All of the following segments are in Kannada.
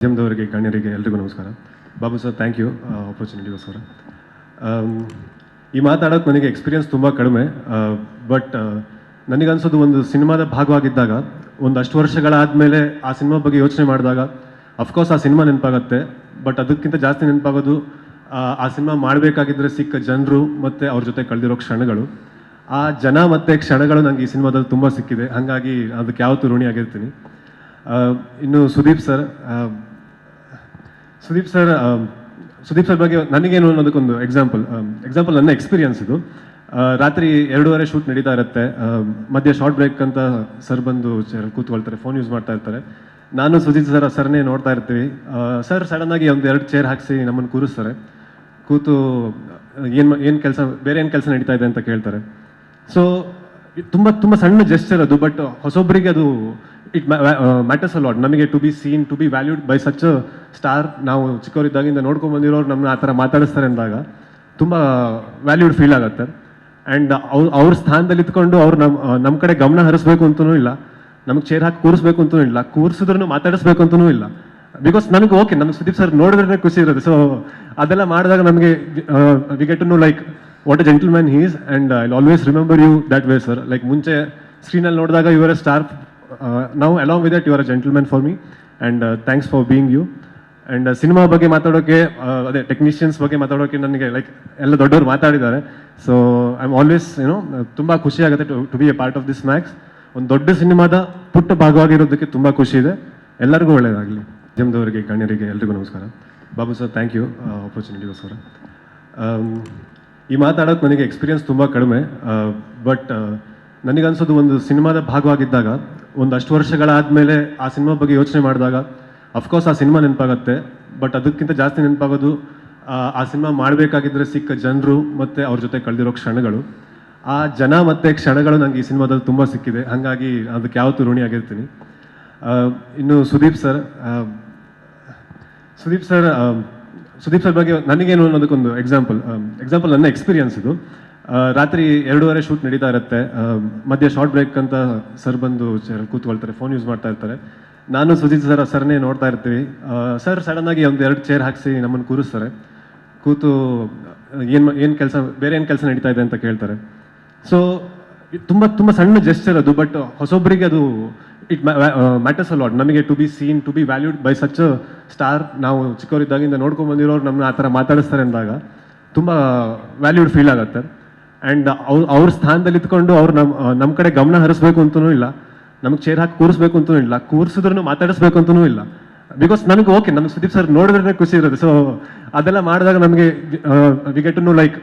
ಮಾಧ್ಯಮದವರಿಗೆ ಗಣ್ಯರಿಗೆ ಎಲ್ರಿಗೂ ನಮಸ್ಕಾರ. ಬಾಬು ಸರ್ ಥ್ಯಾಂಕ್ ಯು ಆಪರ್ಚುನಿಟಿಗೋಸ್ಕರ ಈ ಮಾತಾಡೋಕೆ ನನಗೆ ಎಕ್ಸ್ಪೀರಿಯನ್ಸ್ ತುಂಬ ಕಡಿಮೆ ಬಟ್ ನನಗನ್ಸೋದು ಒಂದು ಸಿನಿಮಾದ ಭಾಗವಾಗಿದ್ದಾಗ ಒಂದಷ್ಟು ವರ್ಷಗಳಾದಮೇಲೆ ಆ ಸಿನಿಮಾ ಬಗ್ಗೆ ಯೋಚನೆ ಮಾಡಿದಾಗ ಅಫ್ಕೋರ್ಸ್ ಆ ಸಿನಿಮಾ ನೆನಪಾಗತ್ತೆ ಬಟ್ ಅದಕ್ಕಿಂತ ಜಾಸ್ತಿ ನೆನಪಾಗೋದು ಆ, ಸಿನಿಮಾ ಮಾಡಬೇಕಾಗಿದ್ದರೆ ಸಿಕ್ಕ ಜನರು ಮತ್ತು ಅವ್ರ ಜೊತೆ ಕಳೆದಿರೋ ಕ್ಷಣಗಳು. ಆ ಜನ ಮತ್ತು ಕ್ಷಣಗಳು ನನಗೆ ಈ ಸಿನಿಮಾದಲ್ಲಿ ತುಂಬ ಸಿಕ್ಕಿದೆ ಹಾಗಾಗಿ ಅದಕ್ಕೆ ಯಾವತ್ತೂ ಋಣಿಯಾಗಿರ್ತೀನಿ. ಇನ್ನು Sudeep sir Sudeep sir Sudeep sir ಬಗ್ಗೆ ನನಗೇನು ಅನ್ನೋದಕ್ಕೊಂದು ಎಕ್ಸಾಂಪಲ್ ಎಕ್ಸಾಂಪಲ್ ನನ್ನ ಎಕ್ಸ್ಪೀರಿಯನ್ಸ್ ಇದು. ರಾತ್ರಿ ಎರಡೂವರೆ ಶೂಟ್ ನಡೀತಾ ಇರುತ್ತೆ. ಮಧ್ಯೆ ಶಾರ್ಟ್ ಬ್ರೇಕ್ ಅಂತ ಸರ್ ಬಂದು ಕೂತ್ಕೊಳ್ತಾರೆ ಫೋನ್ ಯೂಸ್ ಮಾಡ್ತಾ ಇರ್ತಾರೆ. ನಾನು ಸುದೀಪ್ ಸರ್, ಸರ್ನೇ ನೋಡ್ತಾ ಇರ್ತೀವಿ. ಸರ್ ಸಡನ್ ಆಗಿ ಒಂದು ಎರಡು ಚೇರ್ ಹಾಕಿಸಿ ನಮ್ಮನ್ನು ಕೂರಿಸ್ತಾರೆ. ಕೂತು, ಏನು ಏನು ಕೆಲಸ, ಬೇರೆ ಏನು ಕೆಲಸ ನಡೀತಾ ಇದೆ ಅಂತ ಕೇಳ್ತಾರೆ. ಸೊ ತುಂಬ ತುಂಬ ಸಣ್ಣ ಜೆಸ್ಚರ್ ಅದು ಬಟ್ ಹೊಸೊಬ್ಬರಿಗೆ ಅದು ಇಟ್ ಮ್ಯಾಟರ್ಸ್ ಅಲಾಟ್ ನಮಗೆ to be seen to be valued by such star ನಾವು ಚಿಕ್ಕವರಿದ್ದಾಗಿಂದ ನೋಡ್ಕೊಂಡು ಬಂದಿರೋರು ನಮ್ಮನ್ನ ಆ ಥರ ಮಾತಾಡಿಸ್ತಾರೆ ಅಂದಾಗ ತುಂಬ ವ್ಯಾಲ್ಯೂಡ್ ಫೀಲ್ ಆಗುತ್ತೆ. ಆ್ಯಂಡ್ ಅವ್ರ ಅವ್ರ ಸ್ಥಾನದಲ್ಲಿ ಇದ್ಕೊಂಡು ಅವ್ರು ನಮ್ಮ ನಮ್ಮ ಕಡೆ ಗಮನ ಹರಿಸ್ಬೇಕು ಅಂತಲೂ ಇಲ್ಲ. ನಮಗೆ ಚೇರ್ ಹಾಕಿ ಕೂರಿಸ್ಬೇಕು ಅಂತಲೂ ಇಲ್ಲ. ಕೂರಿಸಿದ್ರು ಮಾತಾಡಿಸ್ಬೇಕು ಅಂತಲೂ ಇಲ್ಲ. ಬಿಕಾಸ್ ನನಗೆ ಓಕೆ ನಮ್ಗೆ ಸುದೀಪ್ ಸರ್ ನೋಡಿದ್ರೆ ಖುಷಿ ಇರುತ್ತೆ. ಸೊ ಅದೆಲ್ಲ ಮಾಡಿದಾಗ ನಮಗೆ we get to know like what a gentleman he's and I always remember you that way sir like ಮುಂಚೆ ಸ್ಕ್ರೀನಲ್ಲಿ ನೋಡಿದಾಗ ಯುವರ್ ಎ ಸ್ಟಾರ್ ನಾವು along with that your a gentleman for me and thanks for being you and cinema ಬಗ್ಗೆ ಮಾತಾಡೋಕ್ಕೆ ಅದೇ ಟೆಕ್ನಿಷಿಯನ್ಸ್ ಬಗ್ಗೆ ಮಾತಾಡೋಕ್ಕೆ ನನಗೆ ಲೈಕ್ ಎಲ್ಲ ದೊಡ್ಡವರು ಮಾತಾಡಿದ್ದಾರೆ. ಸೊ ಐ ಆಮ್ ಆಲ್ವೇಸ್ ಏನೋ ತುಂಬ ಖುಷಿ ಆಗುತ್ತೆ to be a part of this Max ಒಂದು ದೊಡ್ಡ ಸಿನಿಮಾದ ಪುಟ್ಟ ಭಾಗವಾಗಿರೋದಕ್ಕೆ ತುಂಬ ಖುಷಿ ಇದೆ. ಎಲ್ಲರಿಗೂ ಒಳ್ಳೆಯದಾಗಲಿ ಮಾಧ್ಯಮದವರಿಗೆ ಗಣ್ಯರಿಗೆ ಎಲ್ರಿಗೂ ನಮಸ್ಕಾರ. ಬಾಬು ಸರ್ ಥ್ಯಾಂಕ್ ಯು ಆಪರ್ಚುನಿಟಿಗೋಸ್ಕರ ಈ ಮಾತಾಡೋಕೆ ನನಗೆ ಎಕ್ಸ್ಪೀರಿಯನ್ಸ್ ತುಂಬ ಕಡಿಮೆ ಬಟ್ ನನಗನ್ಸೋದು ಒಂದು ಸಿನಿಮಾದ ಭಾಗವಾಗಿದ್ದಾಗ ಒಂದು ಒಂದಷ್ಟು ವರ್ಷಗಳಾದಮೇಲೆ ಆ ಸಿನಿಮಾ ಬಗ್ಗೆ ಯೋಚನೆ ಮಾಡಿದಾಗ ಅಫ್ಕೋರ್ಸ್ ಆ ಸಿನಿಮಾ ನೆನಪಾಗುತ್ತೆ ಬಟ್ ಅದಕ್ಕಿಂತ ಜಾಸ್ತಿ ನೆನಪಾಗೋದು ಆ, ಸಿನಿಮಾ ಮಾಡಬೇಕಾಗಿದ್ದರೆ ಸಿಕ್ಕ ಜನರು ಮತ್ತು ಅವ್ರ ಜೊತೆ ಕಳೆದಿರೋ ಕ್ಷಣಗಳು. ಆ ಜನ ಮತ್ತು ಕ್ಷಣಗಳು ನನಗೆ ಈ ಸಿನಿಮಾದಲ್ಲಿ ತುಂಬ ಸಿಕ್ಕಿದೆ ಹಾಗಾಗಿ ಅದಕ್ಕೆ ಯಾವತ್ತೂ ಋಣಿಯಾಗಿರ್ತೀನಿ ಇನ್ನು Sudeep sir Sudeep sir Sudeep sir ಬಗ್ಗೆ ನನಗೇನು ಅನ್ನೋದಕ್ಕೊಂದು ಎಕ್ಸಾಂಪಲ್ ಎಕ್ಸಾಂಪಲ್ ನನ್ನ ಎಕ್ಸ್ಪೀರಿಯನ್ಸ್ ಇದು. ರಾತ್ರಿ ಎರಡೂವರೆ ಶೂಟ್ ನಡೀತಾ ಇರುತ್ತೆ. ಮಧ್ಯೆ ಶಾರ್ಟ್ ಬ್ರೇಕ್ ಅಂತ ಸರ್ ಬಂದು ಕೂತ್ಕೊಳ್ತಾರೆ ಫೋನ್ ಯೂಸ್ ಮಾಡ್ತಾ ಇರ್ತಾರೆ. ನಾನು ಸುಜಿತ್ ಸರ್, ಸರ್ನೇ ನೋಡ್ತಾ ಇರ್ತೀವಿ. ಸರ್ ಸಡನ್ ಆಗಿ ಒಂದು ಎರಡು ಚೇರ್ ಹಾಕಿಸಿ ನಮ್ಮನ್ನು ಕೂರಿಸ್ತಾರೆ. ಕೂತು ಏನು ಏನು ಕೆಲಸ ಬೇರೆ ಏನು ಕೆಲಸ ನಡೀತಾ ಇದೆ ಅಂತ ಕೇಳ್ತಾರೆ. ಸೊ ತುಂಬ ತುಂಬ ಸಣ್ಣ ಜೆಸ್ಚರ್ ಅದು ಬಟ್ ಹೊಸೊಬ್ಬರಿಗೆ ಅದು ಇಟ್ ಮ್ಯಾಟರ್ಸ್ ಅಲಾಟ್ ನಮಗೆ to be seen to be valued by such star ನಾವು ಚಿಕ್ಕವರಿದ್ದಾಗಿಂದ ನೋಡ್ಕೊಂಡು ಬಂದಿರೋರು ನಮ್ಮನ್ನ ಆ ಥರ ಮಾತಾಡಿಸ್ತಾರೆ ಅಂದಾಗ ತುಂಬ ವ್ಯಾಲ್ಯೂಡ್ ಫೀಲ್ ಆಗುತ್ತೆ. ಆ್ಯಂಡ್ ಅವ್ರ ಅವ್ರ ಸ್ಥಾನದಲ್ಲಿ ಇದ್ಕೊಂಡು ಅವ್ರು ನಮ್ಮ ನಮ್ಮ ಕಡೆ ಗಮನ ಹರಿಸ್ಬೇಕು ಅಂತಲೂ ಇಲ್ಲ. ನಮಗೆ ಚೇರ್ ಹಾಕಿ ಕೂರಿಸ್ಬೇಕು ಅಂತಲೂ ಇಲ್ಲ. ಕೂರಿಸಿದ್ರು ಮಾತಾಡಿಸ್ಬೇಕು ಅಂತಲೂ ಇಲ್ಲ. ಬಿಕಾಸ್ ನನಗೆ ಓಕೆ ನಮ್ಗೆ ಸುದೀಪ್ ಸರ್ ನೋಡಿದ್ರೆ ಖುಷಿ ಇರುತ್ತೆ. ಸೊ ಅದೆಲ್ಲ ಮಾಡಿದಾಗ ನಮಗೆ we get to know like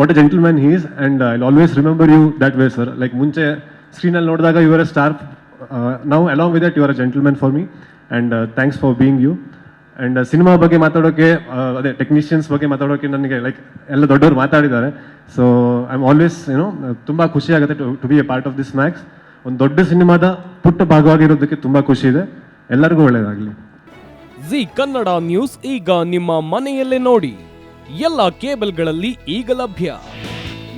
what a gentleman he's and I always remember you that way sir like ಮುಂಚೆ ಸ್ಕ್ರೀನಲ್ಲಿ ನೋಡಿದಾಗ ಇವರ ಸ್ಟಾರ್ ನಾವು along with that your a gentlemen for me and thanks for being you and cinema ಬಗ್ಗೆ ಮಾತಾಡೋಕ್ಕೆ ಆ, ಅದೇ ಟೆಕ್ನಿಷಿಯನ್ಸ್ ಬಗ್ಗೆ ಮಾತಾಡೋಕ್ಕೆ ನನಗೆ ಲೈಕ್ ಎಲ್ಲ ದೊಡ್ಡವರು ಮಾತಾಡಿದ್ದಾರೆ. ಸೊ ಐ ಆಮ್ ಆಲ್ವೇಸ್ ಏನೋ ತುಂಬ ಖುಷಿ ಆಗುತ್ತೆ to be a part of this Max ಒಂದು ದೊಡ್ಡ ಸಿನಿಮಾದ ಪುಟ್ಟ ಭಾಗವಾಗಿರೋದಕ್ಕೆ ತುಂಬ ಖುಷಿ ಇದೆ. ಎಲ್ಲರಿಗೂ ಒಳ್ಳೆಯದಾಗಲಿ ಜಿ ಕನ್ನಡ ನ್ಯೂಸ್ ಈಗ ನಿಮ್ಮ ಮನೆಯಲ್ಲೇ ನೋಡಿ. ಎಲ್ಲ ಕೇಬಲ್ಗಳಲ್ಲಿ ಈಗ ಲಭ್ಯ.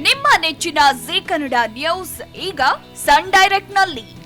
ನಿಮ್ಮ ನೆಚ್ಚಿನ ಜಿ ಕನ್ನಡ ನ್ಯೂಸ್ ಈಗ ಸನ್ ಡೈರೆಕ್ಟ್ನಲ್ಲಿ.